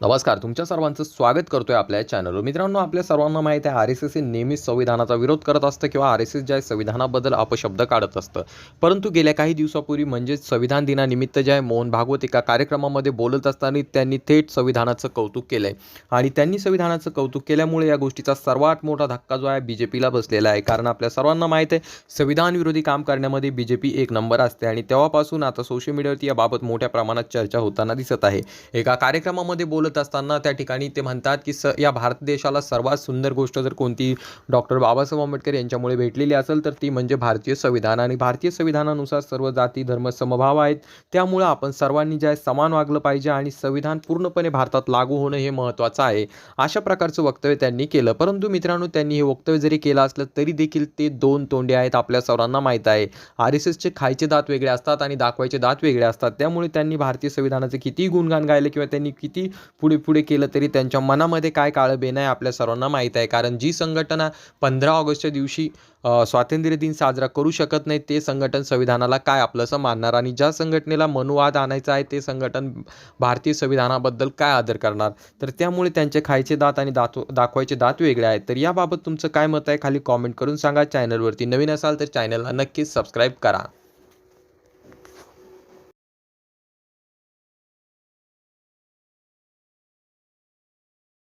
नमस्कार तुमच्या सर्वांचं स्वागत करतोय आपल्या चॅनलवर मित्रांनो आपल्या सर्वांना माहीत आहे आर एस एस हे नेहमीच संविधानाचा विरोध करत असतं किंवा आर एस एस जे आहे संविधानाबद्दल अपशब्द काढत असतं. परंतु गेल्या काही दिवसापूर्वी म्हणजेच संविधान दिनानिमित्त जे आहे मोहन भागवत एका कार्यक्रमामध्ये बोलत असताना त्यांनी थेट संविधानाचं कौतुक केलं आहे आणि त्यांनी संविधानाचं कौतुक केल्यामुळे या गोष्टीचा सर्वात मोठा धक्का जो आहे बी जे पीला बसलेला आहे. कारण आपल्या सर्वांना माहीत आहे संविधान विरोधी काम करण्यामध्ये बी जे पी एक नंबर असते. आणि तेव्हापासून आता सोशल मीडियावरती याबाबत मोठ्या प्रमाणात चर्चा होताना दिसत आहे. एका कार्यक्रमामध्ये बोलत असताना त्या ठिकाणी ते म्हणतात की स या भारत देशाला सर्वात सुंदर गोष्ट जर कोणती डॉक्टर बाबासाहेब आंबेडकर यांच्यामुळे भेटलेली असेल तर ती म्हणजे भारतीय संविधान. आणि भारतीय संविधानानुसार सर्व जाती धर्म समभाव आहेत. त्यामुळं आपण सर्वांनी जे समान वागलं पाहिजे आणि संविधान पूर्णपणे भारतात लागू होणं हे महत्त्वाचं आहे. अशा प्रकारचं वक्तव्य त्यांनी केलं. परंतु मित्रांनो त्यांनी हे वक्तव्य जरी केलं असलं तरी देखील ते दोन तोंडे आहेत आपल्या सर्वांना माहीत आहे. आर एस एसचे खायचे दात वेगळे असतात आणि दाखवायचे दात वेगळे असतात. त्यामुळे त्यांनी भारतीय संविधानाचे किती गुणगान गायले किंवा त्यांनी किती पुढे पुढे केलं तरी त्यांच्या मनामध्ये काय काळबेन आहे आपल्या सर्वांना माहीत आहे. कारण जी संघटना पंधरा ऑगस्टच्या दिवशी स्वातंत्र्य दिन साजरा करू शकत नाही ते संघटन संविधानाला काय आपलंसं मानणार? आणि ज्या संघटनेला मनुवाद आणायचा आहे ते संघटन भारतीय संविधानाबद्दल काय आदर करणार? तर त्यामुळे त्यांचे खायचे दात आणि दात दाखवायचे दात वेगळे आहेत. तर याबाबत तुमचं काय मत आहे? खाली कॉमेंट करून सांगा. चॅनलवरती नवीन असाल तर चॅनलला नक्कीच सबस्क्राईब करा.